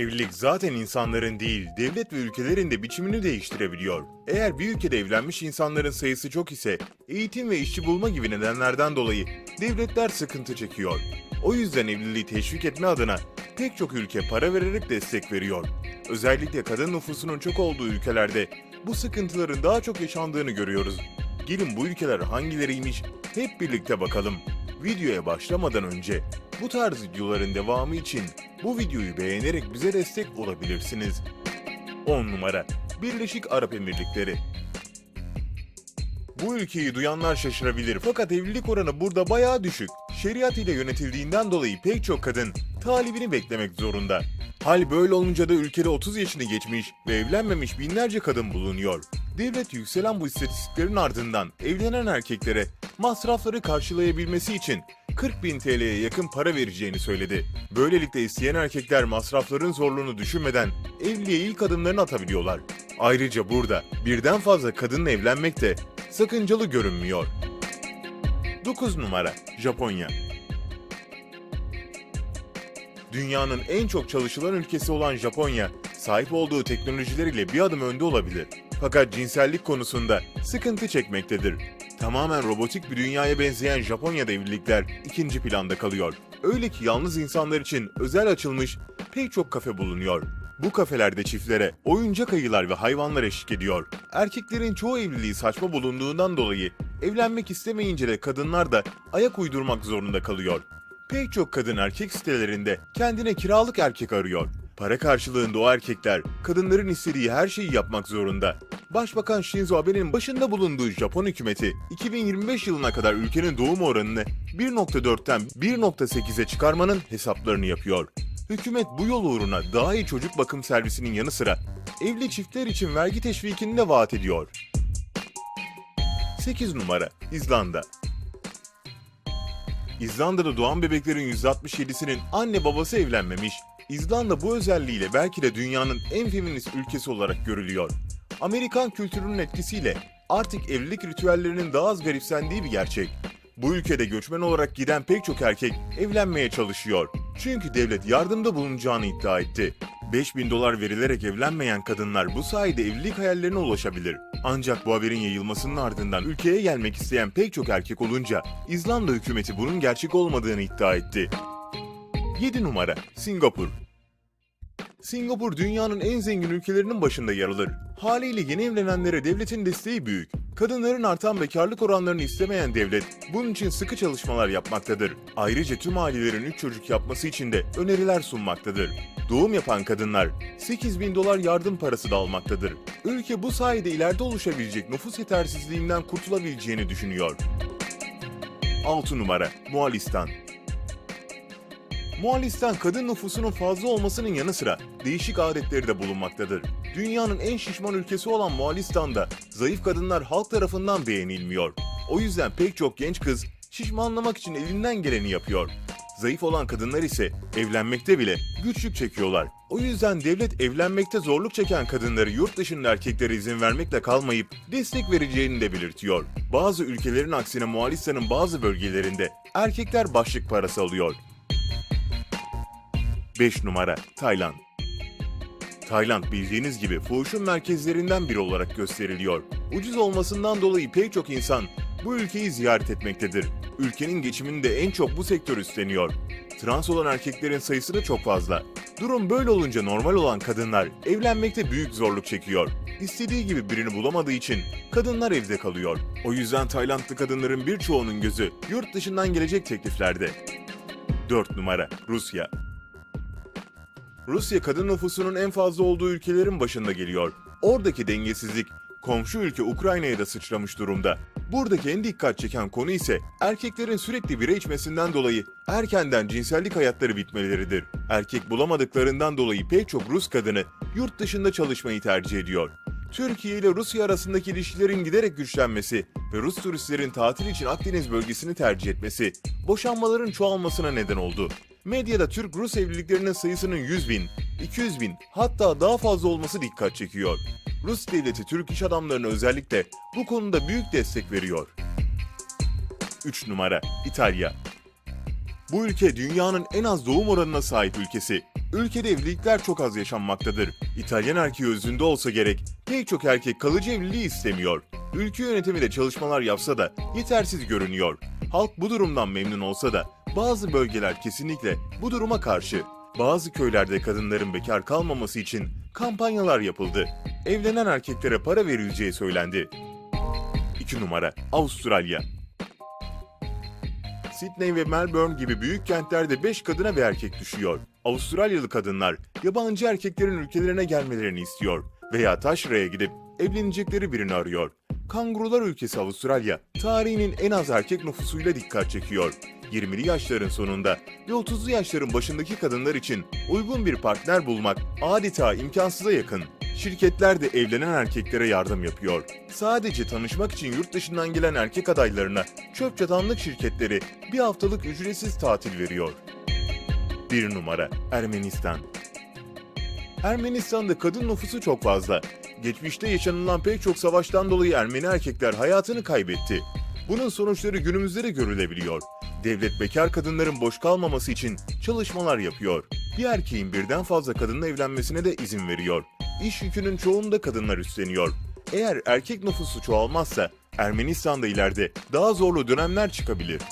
Evlilik zaten insanların değil, devlet ve ülkelerin de biçimini değiştirebiliyor. Eğer bir ülkede evlenmiş insanların sayısı çok ise, eğitim ve işçi bulma gibi nedenlerden dolayı devletler sıkıntı çekiyor. O yüzden evliliği teşvik etme adına pek çok ülke para vererek destek veriyor. Özellikle kadın nüfusunun çok olduğu ülkelerde bu sıkıntıların daha çok yaşandığını görüyoruz. Gelin bu ülkeler hangileriymiş hep birlikte bakalım. Videoya başlamadan önce bu tarz videoların devamı için bu videoyu beğenerek bize destek olabilirsiniz. 10 numara Birleşik Arap Emirlikleri bu ülkeyi duyanlar şaşırabilir fakat evlilik oranı burada bayağı düşük. Şeriat ile yönetildiğinden dolayı pek çok kadın talibini beklemek zorunda. Hal böyle olunca da ülkede 30 yaşını geçmiş ve evlenmemiş binlerce kadın bulunuyor. Devlet yükselen bu istatistiklerin ardından evlenen erkeklere masrafları karşılayabilmesi için 40 bin TL'ye yakın para vereceğini söyledi. Böylelikle isteyen erkekler masrafların zorluğunu düşünmeden evliliğe ilk adımlarını atabiliyorlar. Ayrıca burada birden fazla kadınla evlenmek de sakıncalı görünmüyor. 9 numara Japonya Dünyanın en çok çalışılan ülkesi olan Japonya, sahip olduğu teknolojileriyle bir adım önde olabilir. Fakat cinsellik konusunda sıkıntı çekmektedir. Tamamen robotik bir dünyaya benzeyen Japonya'da evlilikler ikinci planda kalıyor. Öyle ki yalnız insanlar için özel açılmış pek çok kafe bulunuyor. Bu kafelerde çiftlere oyuncak ayılar ve hayvanlar eşlik ediyor. Erkeklerin çoğu evliliği saçma bulunduğundan dolayı evlenmek istemeyince de kadınlar da ayak uydurmak zorunda kalıyor. Pek çok kadın erkek sitelerinde kendine kiralık erkek arıyor. Para karşılığında o erkekler kadınların istediği her şeyi yapmak zorunda. Başbakan Shinzo Abe'nin başında bulunduğu Japon hükümeti 2025 yılına kadar ülkenin doğum oranını 1.4'ten 1.8'e çıkarmanın hesaplarını yapıyor. Hükümet bu yol uğruna daha iyi çocuk bakım servisinin yanı sıra evli çiftler için vergi teşvikini de vaat ediyor. 8 numara İzlanda İzlanda'da doğan bebeklerin %67'sinin anne babası evlenmemiş. İzlanda bu özelliğiyle belki de dünyanın en feminist ülkesi olarak görülüyor. Amerikan kültürünün etkisiyle artık evlilik ritüellerinin daha az garipsendiği bir gerçek. Bu ülkede göçmen olarak giden pek çok erkek evlenmeye çalışıyor. Çünkü devlet yardımda bulunacağını iddia etti. 5000 dolar verilerek evlenmeyen kadınlar bu sayede evlilik hayallerine ulaşabilir. Ancak bu haberin yayılmasının ardından ülkeye gelmek isteyen pek çok erkek olunca İzlanda hükümeti bunun gerçek olmadığını iddia etti. 7 numara Singapur Singapur dünyanın en zengin ülkelerinin başında yer alır. Haliyle yeni evlenenlere devletin desteği büyük. Kadınların artan bekarlık oranlarını istemeyen devlet bunun için sıkı çalışmalar yapmaktadır. Ayrıca tüm ailelerin 3 çocuk yapması için de öneriler sunmaktadır. Doğum yapan kadınlar 8 bin dolar yardım parası da almaktadır. Ülke bu sayede ileride oluşabilecek nüfus yetersizliğinden kurtulabileceğini düşünüyor. 6 numara Moğolistan Moğolistan kadın nüfusunun fazla olmasının yanı sıra değişik adetleri de bulunmaktadır. Dünyanın en şişman ülkesi olan Moğolistan'da zayıf kadınlar halk tarafından beğenilmiyor. O yüzden pek çok genç kız şişmanlamak için elinden geleni yapıyor. Zayıf olan kadınlar ise evlenmekte bile güçlük çekiyorlar. O yüzden devlet evlenmekte zorluk çeken kadınları yurt dışında erkeklere izin vermekle kalmayıp destek vereceğini de belirtiyor. Bazı ülkelerin aksine Moğolistan'ın bazı bölgelerinde erkekler başlık parası alıyor. 5 numara Tayland. Tayland bildiğiniz gibi fuhuşun merkezlerinden biri olarak gösteriliyor. Ucuz olmasından dolayı pek çok insan bu ülkeyi ziyaret etmektedir. Ülkenin geçimini de en çok bu sektör üstleniyor. Trans olan erkeklerin sayısı da çok fazla. Durum böyle olunca normal olan kadınlar evlenmekte büyük zorluk çekiyor. İstediği gibi birini bulamadığı için kadınlar evde kalıyor. O yüzden Taylandlı kadınların birçoğunun gözü yurt dışından gelecek tekliflerde. 4 numara Rusya Rusya kadın nüfusunun en fazla olduğu ülkelerin başında geliyor. Oradaki dengesizlik komşu ülke Ukrayna'ya da sıçramış durumda. Buradaki en dikkat çeken konu ise erkeklerin sürekli bira içmesinden dolayı erkenden cinsellik hayatları bitmeleridir. Erkek bulamadıklarından dolayı pek çok Rus kadını yurt dışında çalışmayı tercih ediyor. Türkiye ile Rusya arasındaki ilişkilerin giderek güçlenmesi ve Rus turistlerin tatil için Akdeniz bölgesini tercih etmesi, boşanmaların çoğalmasına neden oldu. Medyada Türk-Rus evliliklerinin sayısının 100 bin, 200 bin hatta daha fazla olması dikkat çekiyor. Rus devleti Türk iş adamlarına özellikle bu konuda büyük destek veriyor. 3 numara İtalya Bu ülke dünyanın en az doğum oranına sahip ülkesi. Ülkede evlilikler çok az yaşanmaktadır. İtalyan erkeği özünde olsa gerek pek çok erkek kalıcı evliliği istemiyor. Ülke yönetimi de çalışmalar yapsa da yetersiz görünüyor. Halk bu durumdan memnun olsa da bazı bölgeler kesinlikle bu duruma karşı. Bazı köylerde kadınların bekar kalmaması için kampanyalar yapıldı. Evlenen erkeklere para verileceği söylendi. 2 numara Avustralya Sydney ve Melbourne gibi büyük kentlerde 5 kadına bir erkek düşüyor. Avustralyalı kadınlar yabancı erkeklerin ülkelerine gelmelerini istiyor veya taşraya gidip evlenecekleri birini arıyor. Kangurular ülkesi Avustralya, tarihinin en az erkek nüfusuyla dikkat çekiyor. 20'li yaşların sonunda ve 30'lu yaşların başındaki kadınlar için uygun bir partner bulmak adeta imkansıza yakın. Şirketler de evlenen erkeklere yardım yapıyor. Sadece tanışmak için yurt dışından gelen erkek adaylarına çöp çatanlık şirketleri bir haftalık ücretsiz tatil veriyor. 1 numara Ermenistan Ermenistan'da kadın nüfusu çok fazla. Geçmişte yaşanılan pek çok savaştan dolayı Ermeni erkekler hayatını kaybetti. Bunun sonuçları günümüzde de görülebiliyor. Devlet bekar kadınların boş kalmaması için çalışmalar yapıyor. Bir erkeğin birden fazla kadınla evlenmesine de izin veriyor. İş yükünün çoğunu da kadınlar üstleniyor. Eğer erkek nüfusu çoğalmazsa Ermenistan'da ileride daha zorlu dönemler çıkabilir.